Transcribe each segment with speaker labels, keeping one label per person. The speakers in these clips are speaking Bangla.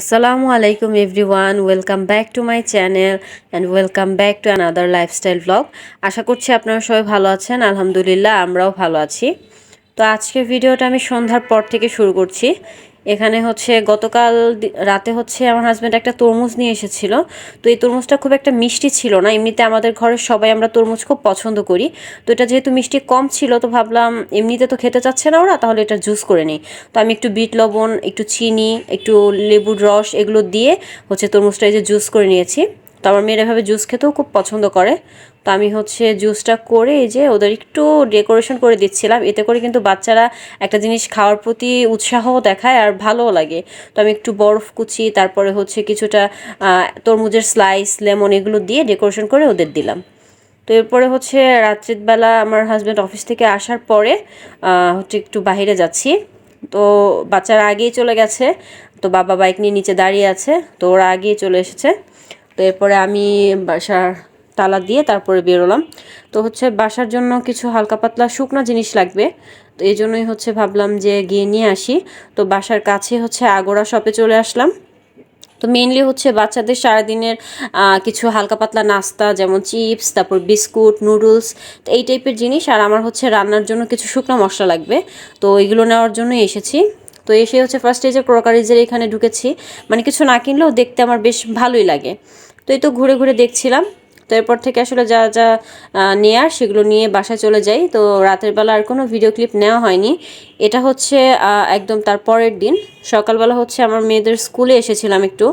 Speaker 1: আসসালামু আলাইকুম everyone welcome back to my channel and welcome back to another lifestyle blog আশা করছি আপনারা সবাই ভালো আছেন। আলহামদুলিল্লাহ, আমরাও ভালো আছি। তো আজকের ভিডিওটা আমি সন্ধ্যার পর থেকে শুরু করছি। এখানে হচ্ছে গতকাল রাতে হচ্ছে আমার হাজব্যান্ড একটা তরমুজ নিয়ে এসেছিল। তো এই তরমুজটা খুব একটা মিষ্টি ছিল না। এমনিতে আমাদের ঘরের সবাই আমরা তরমুজ খুব পছন্দ করি। তো এটা যেহেতু মিষ্টি কম ছিল, তো ভাবলাম এমনিতে তো খেতে চাচ্ছে না ওরা, তাহলে এটা জুস করে নিই। তো আমি একটু বিট লবণ, একটু চিনি, একটু লেবুর রস এগুলো দিয়ে হচ্ছে তরমুজটা এই যে জুস করে নিয়েছি। তো আমার মেয়েরা এভাবে জুস খেতেও খুব পছন্দ করে। তো আমি হচ্ছে জুসটা করে এই যে ওদের একটু ডেকোরেশন করে দিচ্ছিলাম। এতে করে কিন্তু বাচ্চারা একটা জিনিস খাওয়ার প্রতি উৎসাহ দেখায় আর ভালোও লাগে। তো আমি একটু বরফ কুচি, তারপরে হচ্ছে কিছুটা তরমুজের স্লাইস লেমন এগুলো দিয়ে ডেকোরেশন করে ওদের দিলাম। তো এরপরে হচ্ছে রাত্রির বেলা আমার হাজব্যান্ড অফিস থেকে আসার পরে হচ্ছে একটু বাইরে যাচ্ছি। তো বাচ্চারা আগেই চলে গেছে। তো বাবা বাইক নিয়ে নিচে দাঁড়িয়ে আছে। তো ওরা আগেই চলে এসেছে। তো এরপরে আমি বাসার তালা দিয়ে তারপরে বেরোলাম। তো হচ্ছে বাসার জন্য কিছু হালকা পাতলা শুকনো জিনিস লাগবে। তো এই জন্যই হচ্ছে ভাবলাম যে গিয়ে নিয়ে আসি। তো বাসার কাছে হচ্ছে আগোড়া শপে চলে আসলাম। তো মেইনলি হচ্ছে বাচ্চাদের সারাদিনের কিছু হালকা পাতলা নাস্তা যেমন চিপস, তারপর বিস্কুট, নুডলস, তো এই টাইপের জিনিস। আর আমার হচ্ছে রান্নার জন্য কিছু শুকনো মশলা লাগবে। তো এগুলো নেওয়ার জন্যই এসেছি। তো এসে হচ্ছে ফার্স্টে যে ক্রোকারিজের এখানে ঢুকেছি। মানে কিছু না কিনলেও দেখতে আমার বেশ ভালোই লাগে। তো এই তো ঘুরে ঘুরে দেখছিলাম। তো এরপর থেকে আসলে যা যা নেয়ার সেগুলো নিয়ে বাসায় চলে যাই। তো রাতের বেলা আর কোনো ভিডিও ক্লিপ নেওয়া হয়নি। এটা হচ্ছে একদম তার পরের দিন। সকালবেলা হচ্ছে আমার মেয়েদের স্কুলে এসেছিলাম একটু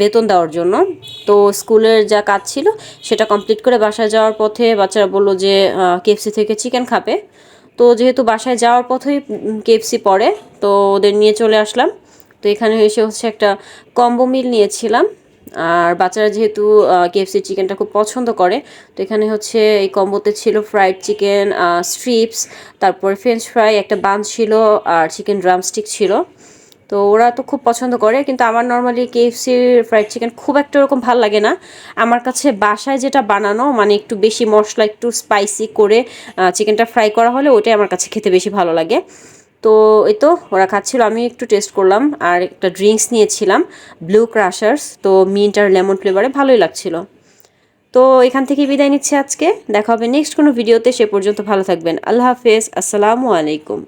Speaker 1: বেতন দেওয়ার জন্য। তো স্কুলের যা কাজ ছিল সেটা কমপ্লিট করে বাসায় যাওয়ার পথে বাচ্চারা বলল যে কেএফসি থেকে চিকেন খাবে। তো যেহেতু বাসায় যাওয়ার পথেই কেএফসি পড়ে, তো ওদের নিয়ে চলে আসলাম। তো এখানে এসে হচ্ছে একটা কম্বো মিল নিয়েছিলাম। আর বাচ্চারা যেহেতু কেএফসি চিকেনটা খুব পছন্দ করে, তো এখানে হচ্ছে এই কম্বোতে ছিল ফ্রাইড চিকেন স্ট্রিপস তারপর ফ্রেঞ্চ ফ্রাই একটা বান ছিল, আর চিকেন ড্রামস্টিক ছিল। তো ওরা তো খুব পছন্দ করে, কিন্তু আমার নর্মালি কেএফসির ফ্রাইড চিকেন খুব একটা ওরকম ভালো লাগে না। আমার কাছে বাসায় যেটা বানানো মানে একটু বেশি মশলা, একটু স্পাইসি করে চিকেনটা ফ্রাই করা হলে ওইটাই আমার কাছে খেতে বেশি ভালো লাগে। তো এই তো ওরা খাচ্ছিল, আমি একটু টেস্ট করলাম আর একটা ড্রিঙ্কস নিয়েছিলাম ব্লু ক্রাশার্স তো মিন্ট আর লেমন ফ্লেভারে ভালোই লাগছিল। তো এখান থেকে বিদায় নিচ্ছে আজকে, দেখা হবে নেক্সট কোনো ভিডিওতে সে পর্যন্ত ভালো থাকবেন। আল্লাহ হাফেজ, আসসালামু আলাইকুম।